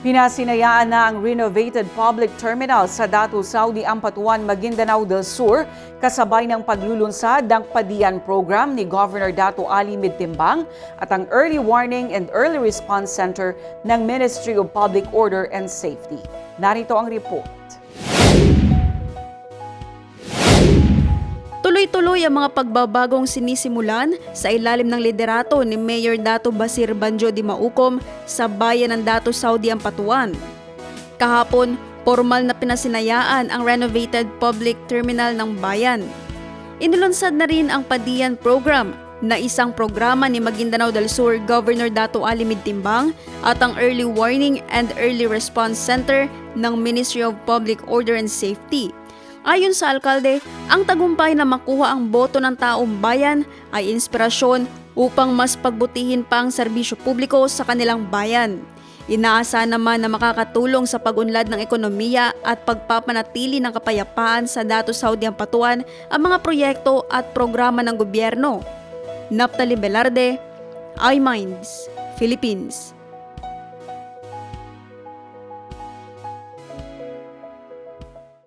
Pinasinayaan na ang renovated public terminal sa Datu Saudi Ampatuan, Maguindanao del Sur kasabay ng paglulunsad ng Padian program ni Governor Datu Ali Midtimbang at ang Early Warning and Early Response Center ng Ministry of Public Order and Safety. Narito ang report. Tuloy-tuloy ang mga pagbabagong sinisimulan sa ilalim ng liderato ni Mayor Dato Basir Banjo di Maukom sa bayan ng Dato Saudi Ampatuan. Kahapon, formal na pinasinayaan ang renovated public terminal ng bayan. Inilunsad na rin ang Padian Program na isang programa ni Maguindanao del Sur Governor Dato Ali Midtimbang at ang Early Warning and Early Response Center ng Ministry of Public Order and Safety. Ayon sa alkalde, ang tagumpay na makuha ang boto ng taong bayan ay inspirasyon upang mas pagbutihin pa ang serbisyo publiko sa kanilang bayan. Inaasa naman na makakatulong sa pagunlad ng ekonomiya at pagpapanatili ng kapayapaan sa Dato Saudi Ampatuan ang mga proyekto at programa ng gobyerno. Naptali Velarde, iMinds, Philippines.